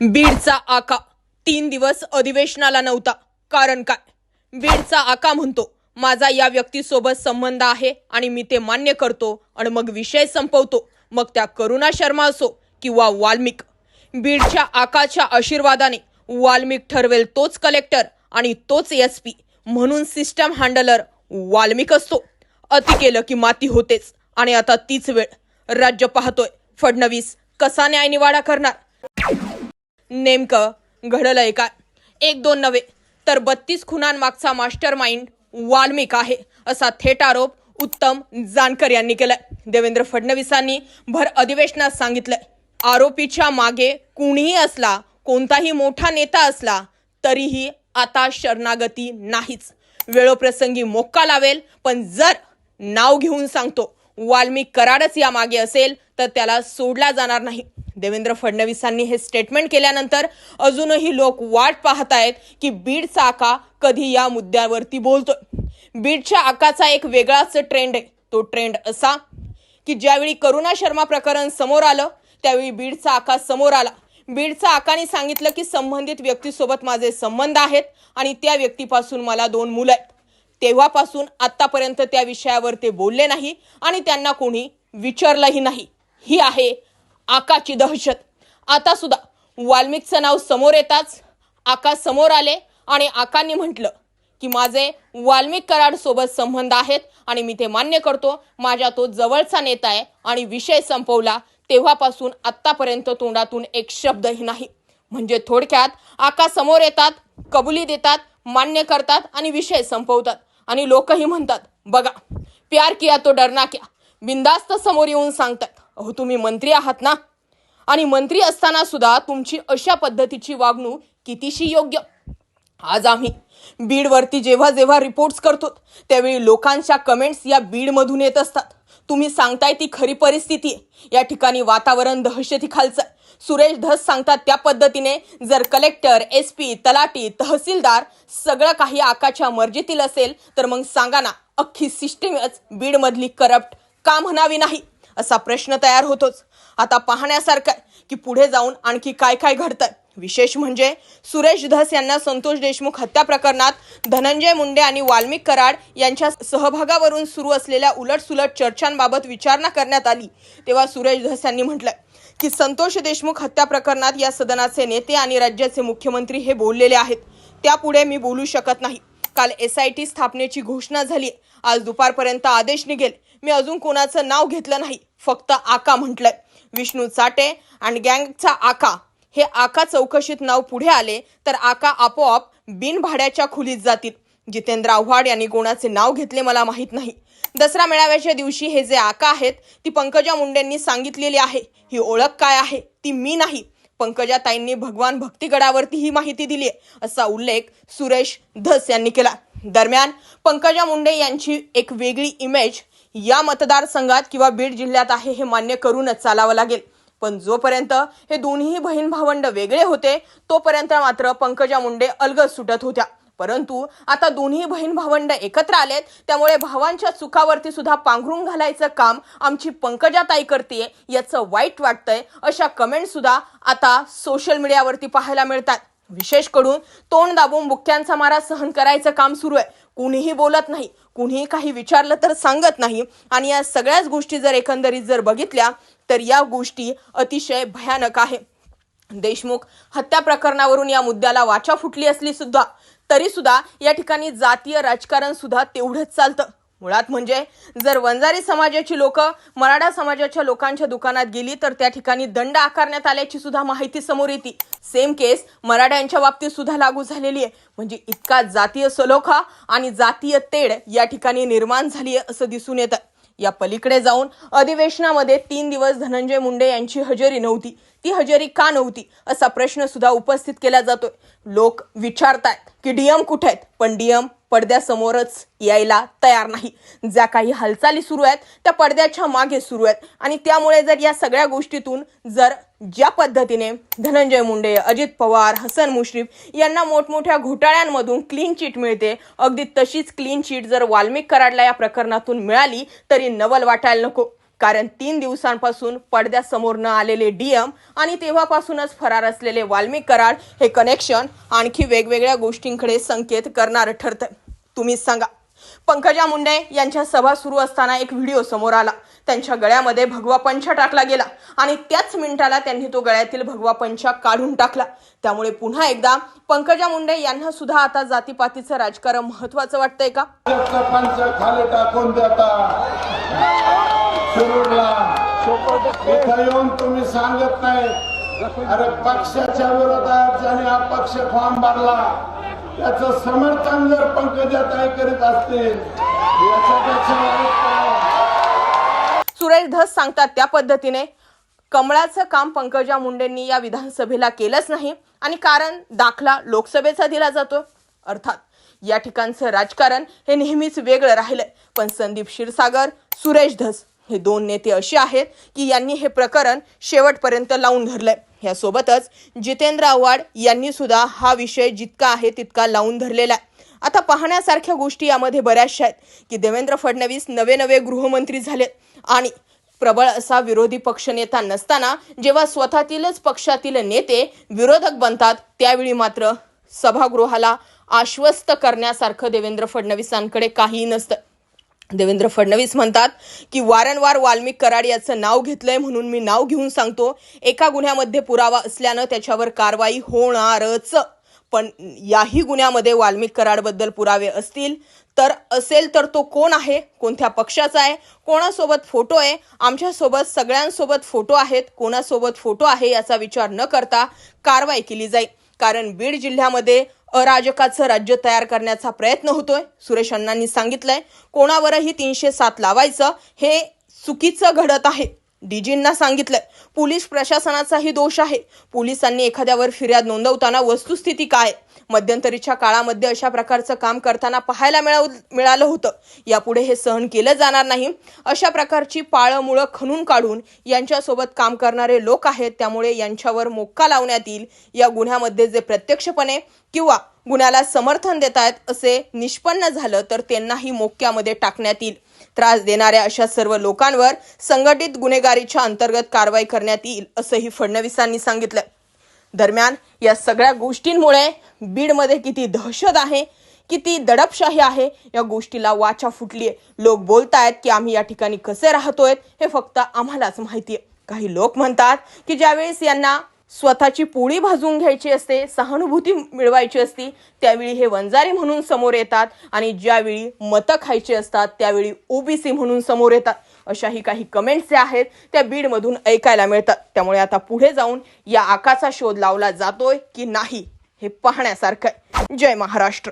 बीडचा आका. तीन दिवस अधिवेशनाला नव्हता. कारण काय? बीडचा आका म्हणतो माझा या व्यक्तीसोबत संबंध आहे आणि मी ते मान्य करतो आणि मग विषय संपवतो. मग त्या करुणा शर्मा असो किंवा वाल्मिक. बीडच्या आकाच्या आशीर्वादाने वाल्मिक ठरवेल तोच कलेक्टर आणि तोच एस पी. म्हणून सिस्टम हँडलर वाल्मिक असतो. अति केलं की माती होतेच. आणि आता तीच वेळ. राज्य पाहतोय. फडणवीस कसा न्यायनिवाडा करणार? नेमकं घडलंय का एक दोन नव्हे तर बत्तीस खुनांमागचा मास्टर माइंड वाल्मिक आहे असा थेट आरोप उत्तम जानकर यांनी केलाय. देवेंद्र फडणवीसांनी भर अधिवेशनात सांगितलंय आरोपीच्या मागे कुणीही असला कोणताही मोठा नेता असला तरीही आता शरणागती नाहीच. वेळोप्रसंगी मोक्का लावेल पण जर नाव घेऊन सांगतो वाल्मिक कराडच यामागे असेल तर त्याला सोडला जाणार नाही. देवेंद्र फडणवीसांनी हे स्टेटमेंट केल्यानंतर अजूनही लोक वाट पाहत आहेत की बीडचा आका कधी या मुद्द्यावरती बोलतोय. बीडच्या आकाचा एक वेगळाच ट्रेंड आहे. तो ट्रेंड असा की ज्यावेळी करुणा शर्मा प्रकरण समोर आलं त्यावेळी बीडचा आका समोर आला. बीडचा आकाने सांगितलं की संबंधित व्यक्तीसोबत माझे संबंध आहेत आणि त्या व्यक्तीपासून मला दोन मुलं आहेत. तेव्हापासून आत्तापर्यंत त्या विषयावर ते बोलले नाही आणि त्यांना कोणी विचारलंही नाही. ही आहे आकाची दहशत. आता सुद्धा वाल्मिकचं नाव समोर येताच आका समोर आले आणि आकांनी म्हटलं की माझे वाल्मिक कराडसोबत संबंध आहेत आणि मी ते मान्य करतो. माझ्या तो जवळचा नेता आहे आणि विषय संपवला तेव्हापासून आत्तापर्यंत तोंडातून एक शब्दही नाही. म्हणजे थोडक्यात आका समोर येतात कबुली देतात मान्य करतात आणि विषय संपवतात. आणि लोकही म्हणतात बघा प्यार किया तो डरना क्या? बिंदास्त समोर येऊन सांगतात अहो तुम्ही मंत्री आहात ना? आणि मंत्री असताना सुद्धा तुमची अशा पद्धतीची वागणूक कितीशी योग्य? आज आम्ही बीडवरती जेव्हा जेव्हा रिपोर्ट्स करतो त्यावेळी लोकांच्या कमेंट्स या बीडमधून येत असतात. तुम्ही सांगताय ती खरी परिस्थिती आहे. या ठिकाणी वातावरण दहशती खालचं सुरेश धस सांगतात त्या पद्धतीने जर collector S P talathi tehsildar सगळं काही आकाच्या मर्जीतील असेल तर मग सांगा ना अख्खी सिस्टीमच बीडमधली करप्ट का म्हणावी नाही? असा प्रश्न तयार होतोच. आता पाहण्यासारखं आहे की पुढे जाऊन आणखी काय काय घडतंय? विशेष म्हणजे सुरेश धस यांना संतोष देशमुख हत्या प्रकरणात धनंजय मुंडे आणि वाल्मिक कराड यांच्या सहभागावरून सुरू असलेल्या उलटसुलट चर्चांबाबत विचारणा करण्यात आली तेव्हा सुरेश धस यांनी म्हटलंय की संतोष देशमुख हत्या प्रकरणात या सदनाचे नेते आणि राज्याचे मुख्यमंत्री हे बोललेले आहेत. त्यापुढे मी बोलू शकत नाही. काल एस आय टी स्थापनेची घोषणा झाली. आज दुपारपर्यंत आदेश निघेल. मी अजून कोणाचं नाव घेतलं नाही. फक्त आका म्हटलंय. विष्णू चाटे आणि गँगचा आका. हे आका चौकशीत नाव पुढे आले तर आका आपोआप बिनभाड्याच्या खुलीत जातील. जितेंद्र आव्हाड यांनी कोणाचे नाव घेतले मला माहीत नाही. दसरा मेळाव्याच्या दिवशी हे जे आका आहेत ती पंकजा मुंडेंनी सांगितलेली आहे. ही ओळख काय आहे ती मी नाही. पंकजा ताईंनी भगवान भक्तीगडावरती ही माहिती दिली आहे असा उल्लेख सुरेश धस यांनी केला. दरम्यान पंकजा मुंडे यांची एक वेगळी इमेज या मतदारसंघात किंवा बीड जिल्ह्यात आहे हे मान्य करूनच चालावं लागेल. पण जोपर्यंत हे दोन्ही बहीण भावंड वेगळे होते तोपर्यंत मात्र पंकजा मुंडे अलगद सुटत होत्या. परंतु आता दोन्ही बहीण भावंड एकत्र आलेत त्यामुळे भावांच्या चुकावरती सुद्धा पांघरून घालायचं काम आमची पंकजाताई करते याचं वाईट वाटतंय अशा कमेंट सुद्धा आता सोशल मीडियावरती पाहायला मिळतात. विशेष करून तोंड दाबून बुक्क्यांचा मारा सहन करायचं काम सुरू आहे. कुणीही बोलत नाही कुणीही काही विचारलं तर सांगत नाही. आणि या सगळ्याच गोष्टी जर एकंदरीत जर बघितल्या तर या गोष्टी अतिशय भयानक आहे. देशमुख हत्या प्रकरणावरून या मुद्द्याला वाचा फुटली असली सुद्धा तरी सुद्धा या ठिकाणी जातीय राजकारण सुद्धा तेवढंच चालतं. मुळात म्हणजे जर वंजारी समाजाची लोक मराठा समाजाच्या लोकांच्या दुकानात गेली तर त्या ठिकाणी दंड आकारण्यात आल्याची सुद्धा माहिती समोर येते. सेम केस मराठ्यांच्या बाबतीत सुद्धा लागू झालेली आहे. म्हणजे इतका जातीय सलोखा आणि जातीय तेढ या ठिकाणी निर्माण झाली आहे असं दिसून येतं. या पलीकडे जाऊन अधिवेशनामध्ये तीन दिवस धनंजय मुंडे यांची हजेरी नव्हती. ती हजेरी का नव्हती असा प्रश्न सुद्धा उपस्थित केला जातोय. लोक विचारतायत की डीएम कुठे आहेत? पण डीएम पडद्यासमोरच यायला तयार नाही. ज्या काही हालचाली सुरू आहेत त्या पडद्याच्या मागे सुरू आहेत. आणि त्यामुळे जर या सगळ्या गोष्टीतून जर ज्या पद्धतीने धनंजय मुंडे अजित पवार हसन मुश्रीफ यांना मोठमोठ्या घोटाळ्यांमधून क्लीन चिट मिळते अगदी तशीच क्लीन चिट जर वाल्मिक कराडला या प्रकरणातून मिळाली तरी नवल वाटायला नको. कारण तीन दिवसांपासून पडद्यासमोर न आलेले डीएम आणि तेव्हापासूनच फरार असलेले वाल्मिक कराड हे कनेक्शन आणखी वेगवेगळ्या गोष्टींकडे संकेत करणारं ठरतं तुम्हीच सांगा. पंकजा मुंडे यांच्या सभा सुरू असताना एक व्हिडिओ समोर आला. त्यांच्या गळ्यामध्ये भगवा पंचा टाकला गेला आणि त्याच मिनिटाला त्यांनी तो गळ्यातील भगवा पंचा काढून टाकला. त्यामुळे पुन्हा एकदा पंकजा मुंडे यांना सुद्धा आता जातीपातीचं राजकारण महत्वाचं वाटतंय का? खाली टाकून देता. तुम्ही सांगत नाही अरे पक्षाच्या विरोधात ज्याने अपक्ष फॉर्म भरला त्याचं समर्थन जर पंकजाताई करीत असतील वाईट काय? सुरेश धस सांगतात त्या पद्धतीने कमळाचं काम पंकजा मुंडेंनी या विधानसभेला केलंच नाही आणि कारण दाखला लोकसभेचा दिला जातो अर्थात या ठिकाणचं राजकारण हे नेहमीच वेगळं राहिलंय. पण संदीप क्षीरसागर सुरेश धस. हे दोन नेते असे आहेत की यांनी हे प्रकरण शेवटपर्यंत लावून धरलंय. यासोबतच जितेंद्र आव्हाड यांनी सुद्धा हा विषय जितका आहे तितका लावून धरलेला आहे. आता पाहण्यासारख्या गोष्टी यामध्ये बऱ्याचशा आहेत की देवेंद्र फडणवीस नवे नवे गृहमंत्री झालेत आणि प्रबळ असा विरोधी पक्षनेता नसताना जेव्हा स्वतःतीलच पक्षातील नेते विरोधक बनतात त्यावेळी मात्र सभागृहाला आश्वस्त करण्यासारखं देवेंद्र फडणवीसांकडे काहीही नसतं. देवेंद्र फडणवीस म्हणतात की वारंवार वाल्मिक कराड याचं नाव घेतलंय म्हणून मी नाव घेऊन सांगतो. एका गुन्ह्यामध्ये पुरावा असल्यानं त्याच्यावर कारवाई होणारच. पण याही गुन्ह्यामध्ये वाल्मिक कराडबद्दल पुरावे असतील तर असेल तर तो कोण आहे? कोणत्या पक्षाचा आहे? कोणासोबत फोटो आहे? आमच्यासोबत सगळ्यांसोबत फोटो आहेत. कोणासोबत फोटो आहे याचा विचार न करता कारवाई केली जाईल. कारण बीड जिल्ह्यामध्ये अराजकाचं राज्य तयार करण्याचा प्रयत्न होतोय. सुरेश अण्णांनी सांगितलंय कोणावरही तीनशे सात लावायचं हे चुकीचं घडत आहे. डीजींना सांगितलंय पोलीस प्रशासनाचाही दोष आहे. पोलिसांनी एखाद्यावर फिर्याद नोंदवताना वस्तुस्थिती काय? मध्यंतरीच्या काळामध्ये अशा प्रकारचं काम करताना पाहायला मिळव मिळालं होतं. यापुढे हे सहन केलं जाणार नाही. अशा प्रकारची पाळंमुळं खणून काढून यांच्यासोबत काम करणारे लोक आहेत. त्यामुळे यांच्यावर मोक्का लावण्यात येईल. या गुन्ह्यामध्ये जे प्रत्यक्षपणे किंवा गुन्ह्याला समर्थन देत आहेत असे निष्पन्न झालं तर त्यांनाही मोक्यामध्ये टाकण्यात येईल. त्रास देणाऱ्या अशा सर्व लोकांवर संघटित गुन्हेगारीच्या अंतर्गत कारवाई करण्यात येईल असंही फडणवीसांनी सांगितलं. दरम्यान या सगळ्या गोष्टींमुळे बीडमध्ये किती दहशत आहे किती दडपशाही आहे या गोष्टीला वाचा फुटली आहे लोक बोलतायत की आम्ही या ठिकाणी कसे राहतोय हे फक्त आम्हालाच माहिती आहे काही लोक म्हणतात की ज्यावेळेस यांना स्वतःची पोळी भाजून घ्यायची असते सहानुभूती मिळवायची असती त्यावेळी हे वंजारी म्हणून समोर येतात आणि ज्यावेळी मतं खायची असतात त्यावेळी ओबीसी म्हणून समोर येतात. अशाही काही कमेंट्स ज्या आहेत त्या बीडमधून ऐकायला मिळतात. त्यामुळे आता पुढे जाऊन या आकाचा शोध लावला जातोय की नाही हे पाहण्यासारखं आहे. जय महाराष्ट्र.